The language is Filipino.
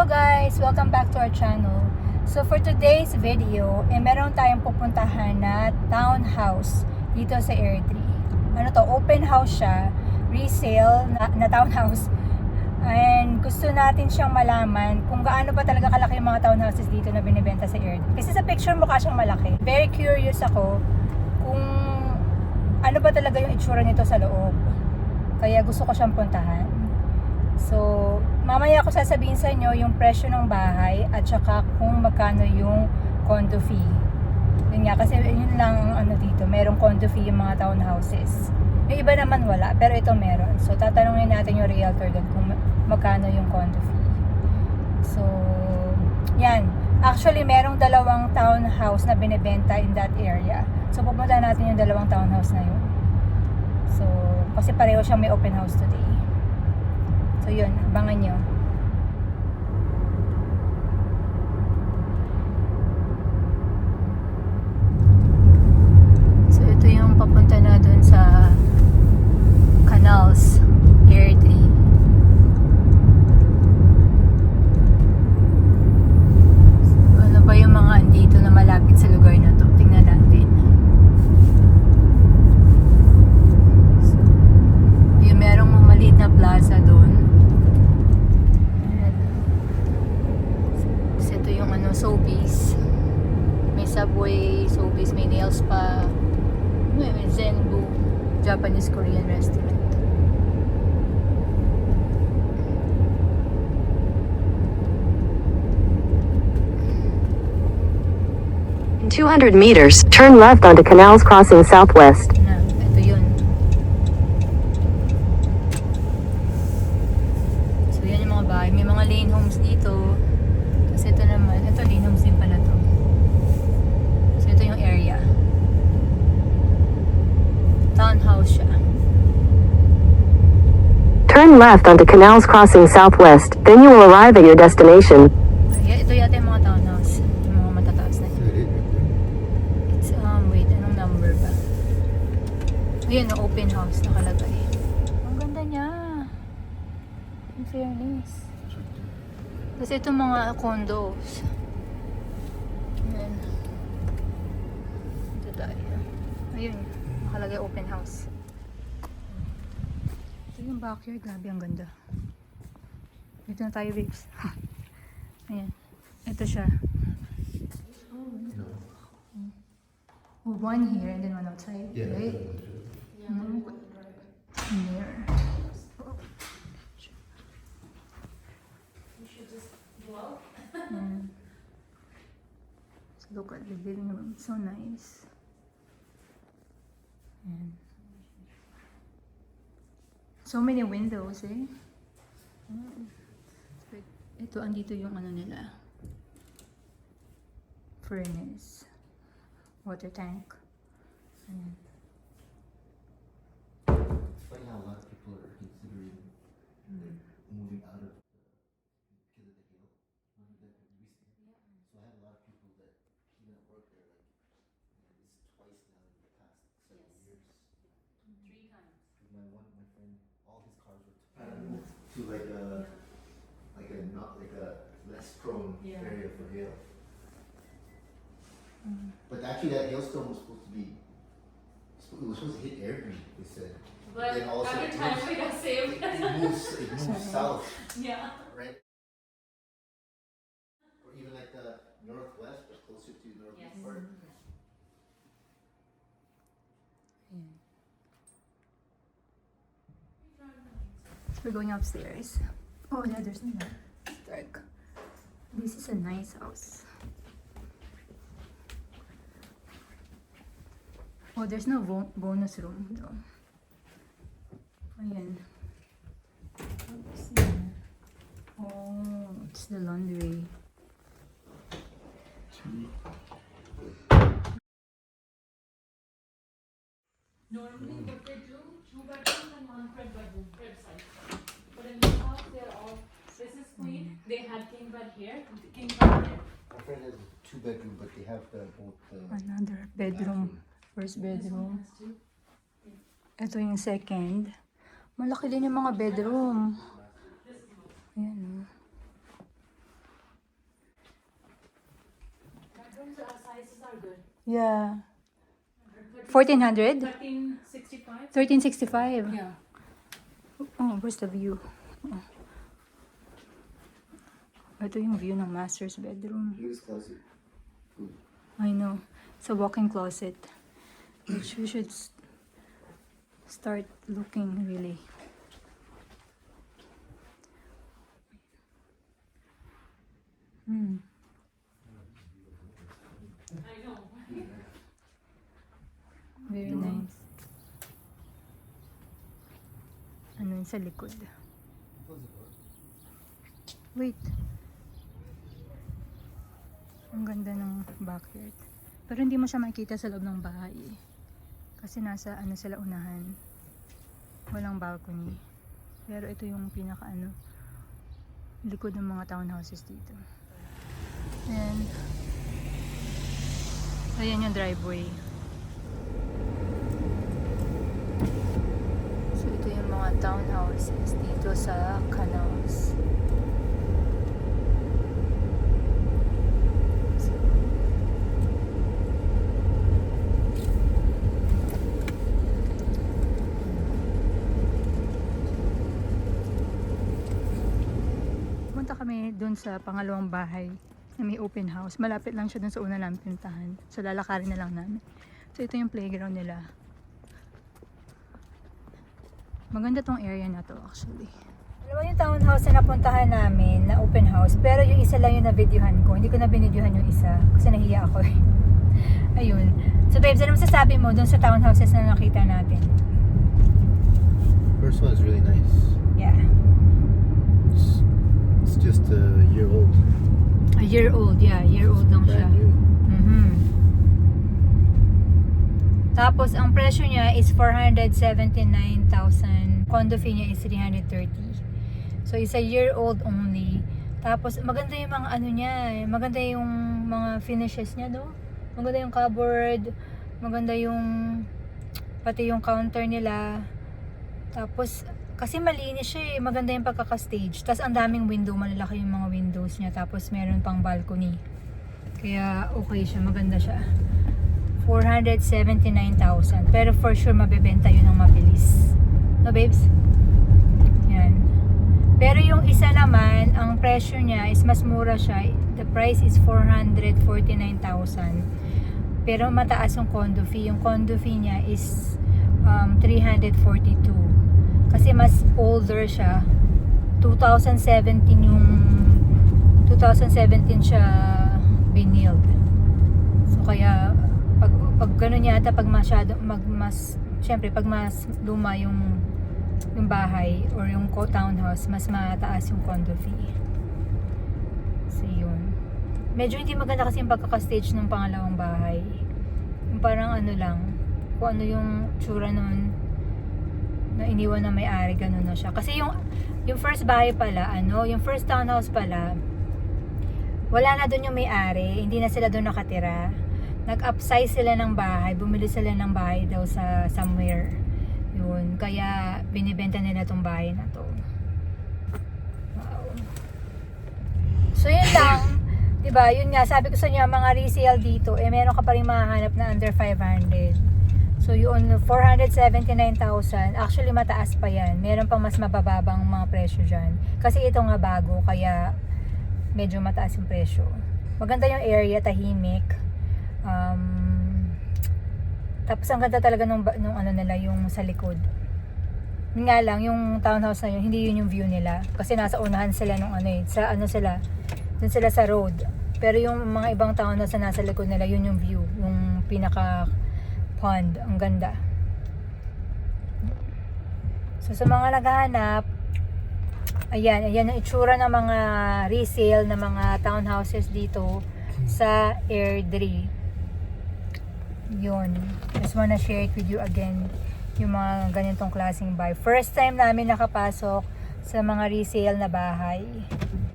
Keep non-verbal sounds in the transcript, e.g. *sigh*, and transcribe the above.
Hello guys! Welcome back to our channel. So for today's video, eh meron tayong pupuntahan na townhouse dito sa Air 3. Ano to, open house siya, resale na, na townhouse. And gusto natin siyang malaman kung gaano ba talaga kalaki yung mga townhouses dito na binibenta sa Air 3. Kasi sa picture mukha siyang malaki. Very curious ako kung ano ba talaga yung itsura nito sa loob. Kaya gusto ko siyang puntahan. So, mamaya ako sasabihin sa inyo yung presyo ng bahay at saka kung magkano yung condo fee. Yun nga, kasi yun lang ang ano dito, merong condo fee yung mga townhouses. Yung iba naman wala, pero ito meron. So, tatanungin natin yung realtor doon kung ma- magkano yung condo fee. So, yan. Actually, merong dalawang townhouse na binibenta in that area. So, pupunta natin yung dalawang townhouse na yun. So, kasi pareho siyang may open house today. So yun, abangan nyo. Yung ano, Sobeys. May Subway, Sobeys, may nail spa. May, may Zenbu, Japanese Korean restaurant. In 200 meters, turn left onto Canals Crossing Southwest. Siya. Turn left onto Canals Crossing Southwest, then you will arrive at your destination. Ay, ito yata yung mga townhouse. Yung mga matataas na yun. It's, um, wait, anong number ba? Ayun, no, open house nakalagay. Ang ganda niya. In fairness. Tapos ito mga condos. Ayan. Ito tayo. Ayun, nakalagay open house. Ito yung backyard, grabe ang ganda. Dito na tayo, babes. *laughs* Ayan. Ito siya. Oh, one here and then one outside. Yeah. Right? *laughs* Mm. There. Mm. So look at the living room. So nice. Ayan. So many windows eh. Mm. Wait, Ito, andito yung ano nila. Furnace. Water tank. Ayan. It's funny how a lot of people are considering like, moving out of My one my friend, all his cars were moved um, to like a like a not like a less prone Yeah. area for hail. Mm-hmm. But actually, that hailstorm was supposed to be. It was supposed to hit Airbnb. They said. But Then also every it time moves- we got saved. it moves it moves *laughs* south, yeah. right? We're going upstairs. Oh, yeah, there's no dark. This is a nice house. Oh, there's no bo- bonus room though. Ayan. Yeah. Oh, it's the laundry. Normally, the bedroom, two bedrooms and one bed bedroom, bedside. But in this house, they're all, this is queen, hmm. they had king bed here, king bed here. My friend has two bedroom, but they have the, both the Another bedroom. First bedroom. Ito yung second. Malaki din yung mga bedroom. Ayan, oh. Bedrooms are, sizes are good. Yeah. 1400? 1365. 1365. Yeah. Oh, where's the view? Oh. Ito yung view ng master's bedroom. Closet. I know. It's a walk-in closet. Which we should start looking really. Hmm. I know. Very nice. Ano yun sa likod? Wait. Ang ganda ng backyard. Pero hindi mo siya makikita sa loob ng bahay eh. Kasi nasa ano sila unahan. Walang balcony. Pero ito yung pinaka ano likod ng mga townhouses dito. And ayan yung driveway. Mga townhouses dito sa Canals. Punta kami dun sa pangalawang bahay na may open house. Malapit lang siya dun sa una namin pinuntahan. So lalakarin na lang namin. So ito yung playground nila. Maganda tong area na to actually. Alam mo yung townhouse na napuntahan namin na open house pero yung isa lang yung na-videohan ko. Hindi ko na binidyohan yung isa kasi nahiya ako eh. *laughs* Ayun. So babes, ano masasabi mo dun sa townhouses na nakita natin? First one is really nice. Yeah. It's, it's just a year old. A year old, yeah. Year old lang siya. Tapos, ang presyo niya is 479,000. Condo fee niya is 330. So, it's a year old only. Tapos, maganda yung mga ano niya. eh. Maganda yung mga finishes niya, no? Maganda yung cupboard. Maganda yung pati yung counter nila. Tapos, kasi malinis siya eh. Maganda yung pagkaka-stage. Tapos, ang daming window. Malalaki yung mga windows niya. Tapos, meron pang balcony. Kaya, okay siya. Maganda siya. 479,000. Pero for sure, mabebenta yun ng mabilis. No, babes? Yan. Pero yung isa naman, ang presyo niya is mas mura siya. The price is 449,000. Pero mataas yung condo fee. Yung condo fee niya is um, 342. Kasi mas older siya. 2017 yung 2017 siya binild. So kaya pag ganun yata pag masyado mag mas syempre pag mas luma yung yung bahay or yung co- townhouse mas mataas yung condo fee. So yun. Medyo hindi maganda kasi yung pagkaka-stage ng pangalawang bahay. Yung parang ano lang, kung ano yung tsura nun na iniwan na may-ari, ganun na siya. Kasi yung yung first bahay pala, ano, yung first townhouse pala, wala na doon yung may-ari, hindi na sila doon nakatira. Nag-upsize sila ng bahay, bumili sila ng bahay daw sa somewhere. Yun, kaya binibenta nila tong bahay na to. Wow. So yun lang, *laughs* 'di ba? Yun nga, sabi ko sa inyo, mga resale dito, eh meron ka pa rin mahahanap na under 500. So yun, 479,000. Actually, mataas pa yan. Meron pang mas mabababang mga presyo dyan. Kasi ito nga bago, kaya medyo mataas yung presyo. Maganda yung area, tahimik. Um, tapos ang ganda talaga nung, nung ano nila, yung sa likod. Yun nga lang, yung townhouse na yun, hindi yun yung view nila. Kasi nasa unahan sila nung ano eh. Sa ano sila, dun sila sa road. Pero yung mga ibang townhouse na nasa likod nila, yun yung view. Yung pinaka pond. Ang ganda. So sa mga naghahanap, ayan, ayan ang itsura ng mga resale na mga townhouses dito sa Airdrie. Yun. Just wanna share it with you again yung mga ganitong klaseng bahay. First time namin nakapasok sa mga resale na bahay.